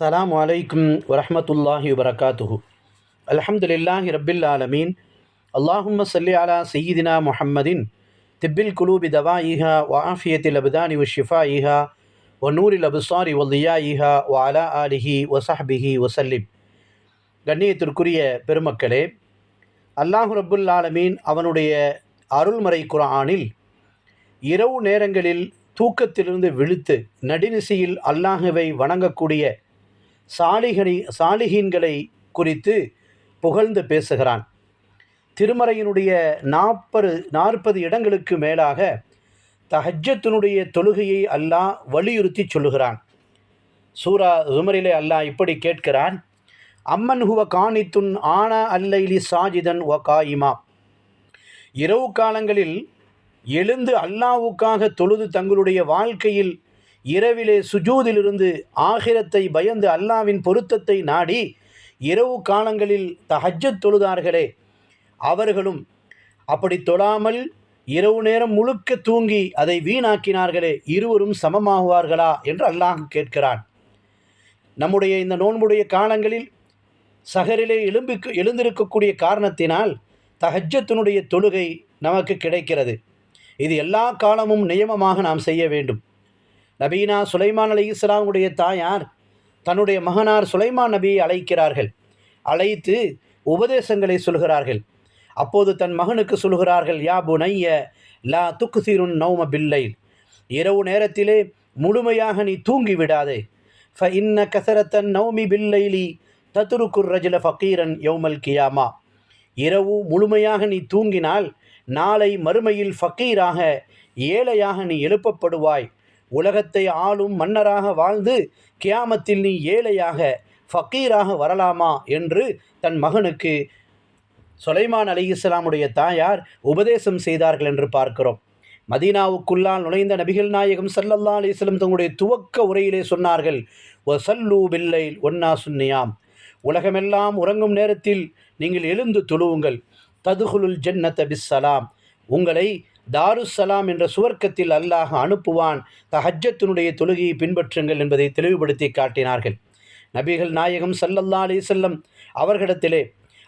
அலாம் வலைக்கும் வரமத்துல்லாஹி வரகாத்துஹு அலமதுல்லாஹி ரபில் ஆலமீன் அல்லாஹும் சல்லி அலா சையீதினா முஹம்மதின் திப்பில் குலூபி தவா ஈஹா வாஃபியத்தில் அபிதானி ஷிஃபா ஈஹா வநூரில் அபுசாரி வல்லியா ஈஹா வ அலா ஆலிஹி வசஹபிஹி வசல்லிம் கண்ணியத்திற்குரிய பெருமக்களே அல்லாஹு ரபுல் ஆலமீன் அவனுடைய அருள்மறை குரானில் இரவு நேரங்களில் தூக்கத்திலிருந்து விழுத்து நடுநிசையில் அல்லாஹுவை வணங்கக்கூடிய சாலிகனை சாலிகீன்களை குறித்து புகழ்ந்து பேசுகிறான். திருமறையினுடைய நாற்பது நாற்பது இடங்களுக்கு மேலாக தஹஜத்தினுடைய தொழுகையை அல்லாஹ் வலியுறுத்தி சொல்லுகிறான். சூரா உமரிலே அல்லாஹ் இப்படி கேட்கிறான் அம்மன் ஹுவ காணித்துன் ஆனா அல்லைலி சாஜிதன் ஒ காயிமா. இரவு காலங்களில் எழுந்து அல்லாவுக்காக தொழுது தங்களுடைய வாழ்க்கையில் இரவிலே சுஜூதிலிருந்து ஆகிரத்தை பயந்து அல்லாவின் பொருத்தத்தை நாடி இரவு காலங்களில் தஹஜத் தொழுதார்களே அவர்களும் அப்படி தொழாமல் இரவு நேரம் முழுக்க தூங்கி அதை வீணாக்கினார்களே இருவரும் சமமாகுவார்களா என்று அல்லாஹ் கேட்கிறான். நம்முடைய இந்த நோன்புடைய காலங்களில் சகரிலே எழும்பி எழுந்திருக்கக்கூடிய காரணத்தினால் தஹஜத்தினுடைய தொழுகை நமக்கு கிடைக்கிறது. இது எல்லா காலமும் நியமமாக நாம் செய்ய வேண்டும். நபீனா சுலைமான் அலி இஸ்லாமுடைய தாயார் தன்னுடைய மகனார் சுலைமான் நபியை அழைக்கிறார்கள். அழைத்து உபதேசங்களை சொல்கிறார்கள். அப்போது தன் மகனுக்கு சொல்கிறார்கள் யா புனைய லா துக்குசீருன் நௌம பில்லை இரவு நேரத்திலே முழுமையாக நீ தூங்கி விடாதே. ஃப இன்ன கசரத்தன் நௌமி பில்லைலி தத்துருக்குர் ரஜில ஃபக்கீரன் யௌமல் கியாமா. இரவு முழுமையாக நீ தூங்கினால் நாளை மறுமையில் ஃபக்கீராக ஏழையாக நீ எழுப்பப்படுவாய். உலகத்தை ஆளும் மன்னராக வாழ்ந்து கியாமத்தில் நீ ஏழையாக ஃபக்கீராக வரலாமா? என்று தன் மகனுக்கு சொலைமான் அலி இஸ்லாமுடைய தாயார் உபதேசம் செய்தார்கள் என்று பார்க்கிறோம். மதீனாவுக்குள்ளால் நுழைந்த நபிகள் நாயகம் சல்லல்லா அலிஸ்லம் தங்களுடைய துவக்க உரையிலே சொன்னார்கள் ஒ பில்லை ஒன்னா சுன்னியாம் உலகமெல்லாம் உறங்கும் நேரத்தில் நீங்கள் எழுந்து தொழுவுங்கள். ததுகுலுல் ஜன்னத பிஸ்ஸலாம் உங்களை தாருசலாம் என்ற சுவர்க்கத்தில் அல்லாஹ் அனுப்புவான். தஹஜத்தினுடைய தொழுகையை பின்பற்றுங்கள் என்பதை தெளிவுபடுத்தி காட்டினார்கள். நபிகள் நாயகம் சல்லல்லா அலி செல்லம் அவர்களிடத்திலே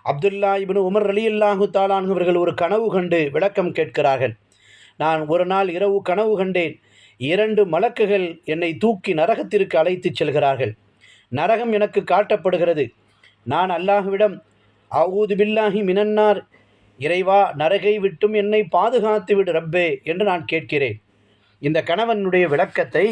அப்துல்லா இபின் உமர் அலி அல்லாஹு தாலான் ஒரு கனவு கண்டு விளக்கம் கேட்கிறார்கள். நான் ஒரு நாள் இரவு கனவு கண்டேன். இரண்டு மலக்குகள் என்னை தூக்கி நரகத்திற்கு அழைத்துச் செல்கிறார்கள். நரகம் எனக்கு காட்டப்படுகிறது. நான் அல்லாஹுவிடம் அவுது பில்லாஹி மினன்னார் இறைவா நரகை விட்டும் என்னை பாதுகாத்து விடு ரப்பே என்று நான் கேட்கிறேன். இந்த கணவனுடைய விளக்கத்தை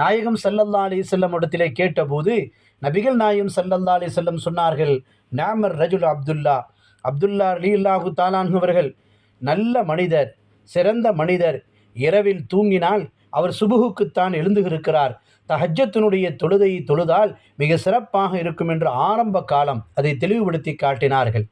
நாயகம் சல்லல்லா அலி செல்லம் இடத்திலே கேட்டபோது நபிகள் நாயகம் சல்லல்லா அலி செல்லம் சொன்னார்கள் நாமர் ரஜுல் அப்துல்லா. அப்துல்லா அலி அல்லாஹு தாலான் அவர்கள் நல்ல மனிதர் சிறந்த மனிதர் இரவில் தூங்கினால் அவர் சுபுகுக்குத்தான் எழுந்துகிருக்கிறார். தஹஜத்தினுடைய தொழுதை தொழுதால் மிக சிறப்பாக இருக்கும் என்று ஆரம்ப காலம். அதை தெளிவுபடுத்தி காட்டினார்கள்.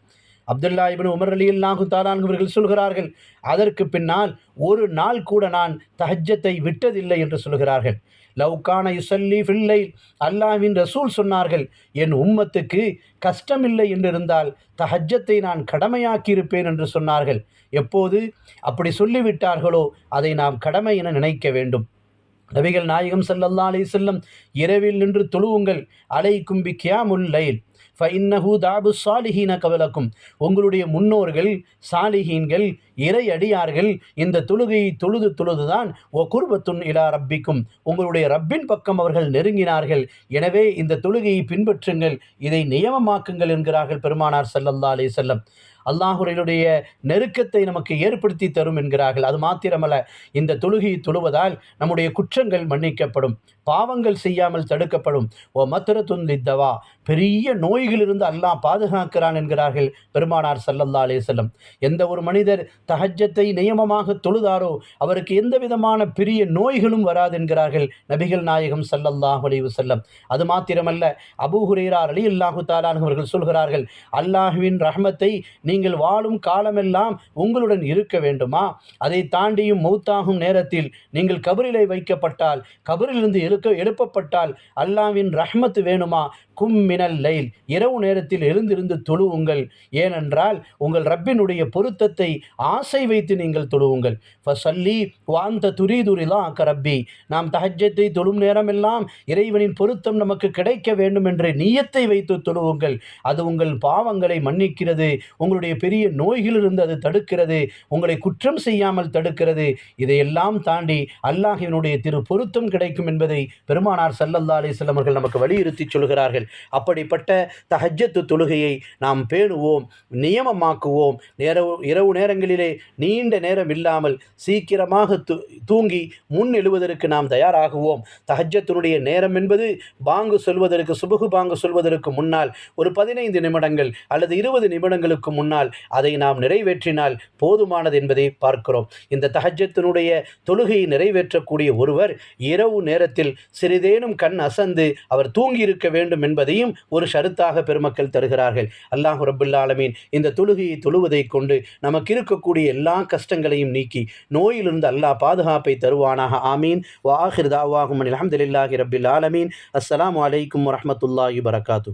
அப்துல்லா இபின் உமர் அலி அல்லாஹு தாலான்கவர்கள் சொல்கிறார்கள் அதற்கு பின்னால் ஒரு நாள் கூட நான் தஹஜத்தை விட்டதில்லை என்று சொல்கிறார்கள். லவ்கான யுசல்லி ஃபில்லை அல்லாவின் ரசூல் சொன்னார்கள் என் உம்மத்துக்கு கஷ்டமில்லை என்றிருந்தால் தஹஜத்தை நான் கடமையாக்கியிருப்பேன் என்று சொன்னார்கள். எப்போது? அப்படி சொல்லிவிட்டார்களோ அதை நாம் கடமை என நினைக்க வேண்டும். நபிகள் நாயகம் சல்லல்லா அலி செல்லம் இரவில் நின்று தொழுவுங்கள் அலை கும்பி கியாமுல் லைல். ஃபஇன்னஹு தாபு சாலிஹீன கவலக்கும் உங்களுடைய முன்னோர்கள் சாலிஹீன்கள் இறை அடியார்கள் இந்த தொழுகையை தொழுது தொழுதுதான் ஓ குர்பத்துன் இலா ரப்பிக்கும். உங்களுடைய ரப்பின் பக்கம் அவர்கள் நெருங்கினார்கள். எனவே இந்த தொழுகையை பின்பற்றுங்கள் இதை நியமமாக்குங்கள் என்கிறார்கள் பெருமானார் செல்லல்லா அலே செல்லம் அல்லாஹுரையுடைய நெருக்கத்தை நமக்கு ஏற்படுத்தி தரும் என்கிறார்கள். அது மாத்திரமல்ல இந்த தொழுகையை தொழுவதால் நம்முடைய குற்றங்கள் மன்னிக்கப்படும் பாவங்கள் செய்யாமல் தடுக்கப்படும். ஓ மத்திர லித்தவா பெரிய நோய்களிலிருந்து அல்லாஹ் பாதுகாக்கிறான் என்கிறார்கள் பெருமானார் சல்லல்லா அலே செல்லம் எந்த ஒரு மனிதர் தஹஜத்தை நியமமாக தொழுதாரோ அவருக்கு எந்த விதமான பெரிய நோய்களும் வராது என்கிறார்கள் நபிகள் நாயகம் சல்லல்லாஹ் அலைவு செல்லம் அது மாத்திரமல்ல அபூஹுரேரார் அலி அல்லாஹு தாலான் அவர்கள் சொல்கிறார்கள் அல்லாஹுவின் ரஹமத்தை நீங்கள் வாழும் காலமெல்லாம் உங்களுடன் இருக்க வேண்டுமா? அதை தாண்டியும் மௌத்தாகும் நேரத்தில் நீங்கள் கபரிலை வைக்கப்பட்டால் கபரிலிருந்து எழுக்க எழுப்பப்பட்டால் அல்லாவின் ரஹ்மத்து வேணுமா? கும்மினல் லைல். இரவு நேரத்தில் எழுந்திருந்து தொழுவுங்கள். ஏனென்றால் உங்கள் ரப்பினுடைய பொருத்தத்தை ஆசை வைத்து நீங்கள் தொழுவுங்கள். ஃபசல்லி வாந்த துரிதுரிலா ரப்பி. நாம் தஹஜத்தை தொழும் நேரமெல்லாம் இறைவனின் பொருத்தம் நமக்கு கிடைக்க வேண்டும் என்ற நீயத்தை வைத்து தொழுவுங்கள். அது உங்கள் பாவங்களை மன்னிக்கிறது. உங்களுடைய பெரிய நோய்களிலிருந்து அது தடுக்கிறது. உங்களை குற்றம் செய்யாமல் தடுக்கிறது. இதையெல்லாம் தாண்டி அல்லாஹினுடைய திரு பொருத்தம் கிடைக்கும் என்பதை பெருமானார் சல்லல்லா அலிஸ்லம் அவர்கள் நமக்கு வலியுறுத்தி சொல்கிறார்கள். அப்படிப்பட்ட தஹஜத்து தொழுகையை நாம் பேணுவோம் நியமமாக்குவோம். நேர இரவு நேரங்களிலே நீண்ட நேரம் இல்லாமல் சீக்கிரமாக தூங்கி முன் எழுவதற்கு நாம் தயாராகுவோம். தஹஜத்தினுடைய நேரம் என்பது பாங்கு சொல்வதற்கு சுபகு பாங்கு சொல்வதற்கு முன்னால் ஒரு பதினைந்து நிமிடங்கள் அல்லது இருபது நிமிடங்களுக்கு முன்னால் அதை நாம் நிறைவேற்றினால் போதுமானது என்பதை பார்க்கிறோம். இந்த தஹஜத்தினுடைய தொழுகையை நிறைவேற்றக்கூடிய ஒருவர் இரவு நேரத்தில் சிறிதேனும் கண் அசந்து அவர் தூங்கி இருக்க வேண்டும் என்பதையும் ஒரு கருத்தாக பெருமக்கள் தருகிறார்கள். அல்லாஹ் ரபுல்லாலமீன் இந்த தொழுகையை தொழுவதை கொண்டு நமக்கு இருக்கக்கூடிய எல்லா கஷ்டங்களையும் நீக்கி நோயிலிருந்து அல்லாஹ் பாதுகாப்பை தருவானாக. ஆமீன். வாஹிர் தாவாகும் அலமதுல்லாஹி ரபில் ஆலமீன். அஸ்லாம் வலைக்கம் வரமத்துல்லாஹி வரகாத்து